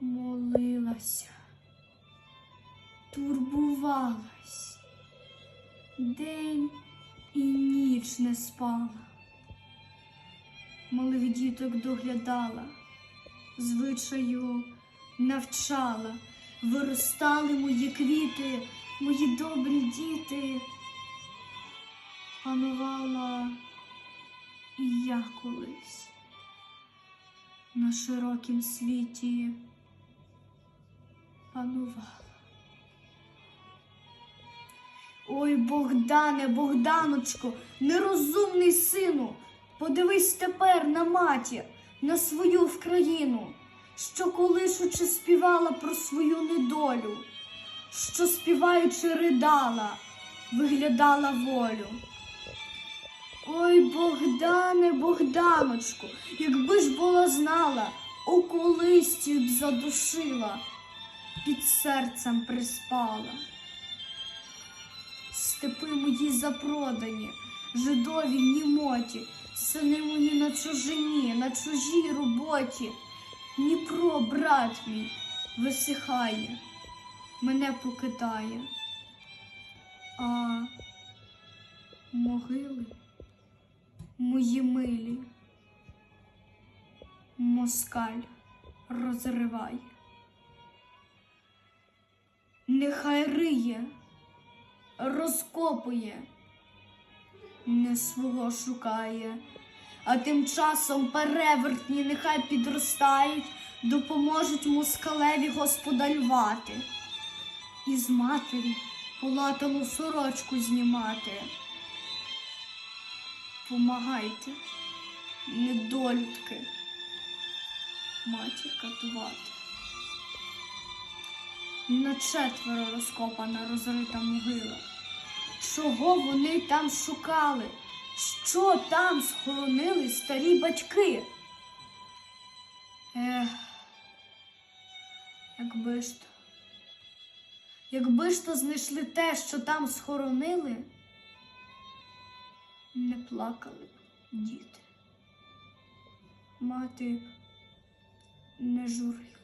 Молилася, турбувалась, день і ніч не спала, малих діток доглядала, звичаю навчала, виростали мої квіти, мої добрі діти. Панувала і я колись на широкім світі панувала. Ой, Богдане, Богданочко, нерозумний сину, подивись тепер на матір, на свою Вкраїну, що колишучи співала про свою недолю, що співаючи ридала, виглядала волю. Ой, Богдане, Богданочку, якби ж була знала, у колисті б задушила, під серцем приспала. Степи мої запродані, жидові німоті, сини мої на чужині, на чужій роботі. Дніпро, брат мій, висихає, мене покидає. А могили мої милі, москаль розриває. Нехай риє, розкопує, не свого шукає, а тим часом перевертні нехай підростають, допоможуть москалеві господарювати. І з матері полатану сорочку знімати. Помагайте, недолюдки, матір катувати. На четверо розкопана розрита могила. Чого вони там шукали? Що там схоронили старі батьки? Ех, якби ж то, якби ж то знайшли те, що там схоронили, не плакали б діти. Мати не журилась.